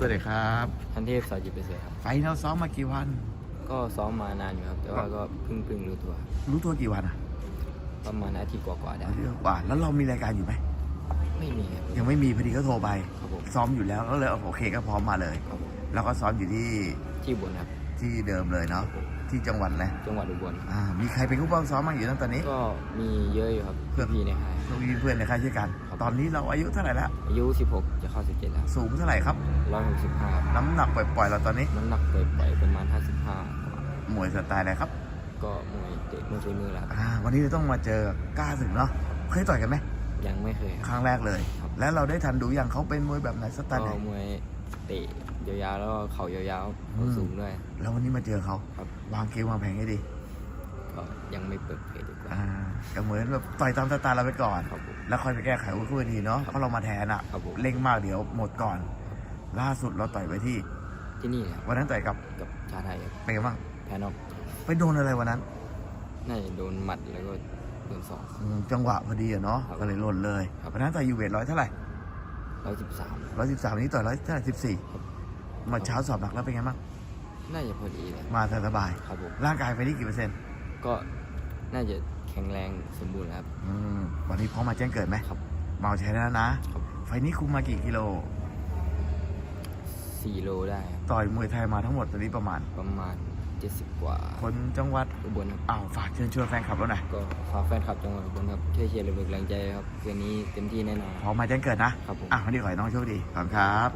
สวัสดีครับทันเทพสอจิตไปเสียครับ ไฟท์เราซ้อมมากี่วัน ก็ซ้อมมานานอยู่ครับ แต่ว่าก็เพิ่งเพิ่งรู้ตัว รู้ตัวกี่วันอะประมาณอาทิตย์กว่าๆได้ เยอะกว่า แล้วเรามีรายการอยู่ไหม ไม่มีครับ ยังไม่มีพอดีก็โทรไป ครับผม ซ้อมอยู่แล้วก็เลยโอเคก็พร้อมมาเลย ครับผมแล้วก็ซ้อมอยู่ที่ที่อุบนครับ ที่เดิมเลยเนาะ ที่จังหวัดเลยจังหวัดอุบลอ่ามีใครเป็นผู้บ้างซ้อมบ้างอยู่ตั้งตอนนี้ ก็มีเยอะอยู่ครับเพื่อนพี่ในค่ายเรามีเพื่อนในค่ายช่วยกันครับตอนนี้เราอายุเท่าไหร่แล้วอายุ 16 จะเข้า 17 แล้ว สูงเท่าไหร่ครับ165ครับน้ำหนักปล่อยๆเราตอนนี้ น้ำหนักไปๆประมาณ 55มวยสไตล์อะไรครับ ก็มวยเตะมวยฝีมือแล้วครับอ่าวันนี้เราต้องมาเจอกล้าสึกเนาะเคยต่อยกันไหมยังไม่เคยคครับรั้งแรกเลยครับแล้วเราได้ทันดูอย่างเขาเป็นมวยแบบไหนสไตล์ไหนก็มวยเตะ ยาวๆ แล้วก็เข่ายาวๆอืมสูงด้วย แล้ววันนี้มาเจอเขาครับ วางเกมวางแผนให้ดีก็ยังไม่เปิดเผยดีกว่า อ่าก็เหมือนแบบต่อยตามสไตล์เราไปก่อน ครับผม แล้วค่อยไปแก้ไขวุ้นทีเนาะครับเพราะเรามาแทนอะครับผม เร่งมากเดี๋ยวหมดก่อน ล่าสุดเราต่อยไปที่ ที่นี่ครับวันนั้นต่อยกับกับชาไทยครับเป็นไงบ้างแพ้นอกไปโดนอะไรวันนั้นน่าจะโดนหมัดแล้วก็โดนสอง อืมจังหวะพอดีอะเนาะครับก็เลยหล่นเลยครับ วันนั้นต่อยยูเวทร้อยเท่าไหร่ร้อยสิบสามร้อยสิบสามนี้ต่อยร้อยเท่าไหร่สิบสี่ครับ มาเช้าสอบหนักแล้วเป็นไงบ้างน่าจะพอดีเลยมาสบายครับผมร่างกายไปนี่กี่เปอร์เซ็นต์ก็น่าจะแข็งแรงสมบูรณ์ครับอืมวันนี้พร้อมมาแจ้งเกิดไหมครับเมาใช้แล้วนะครับไฟล์นี้คุมมากี่กิโลสี่โลได้ครับต่อยมวยไทยมาทั้งหมดตอนนี้ประมาณประมาณเจ็ดสิบกว่า คนจังหวัดอุบลครับอ้าวฝากเชิญชวนแฟนคลับเราหน่อยก็ฝากแฟนคลับจังหวัดอุบลครับช่วยเชียร์เป็นกำลังใจครับคืนนี้เต็มที่แน่นอนพร้อมมาแจ้งเกิดนะครับผมอะวันนี้ขอให้น้องโชคดีขอบคุณครับ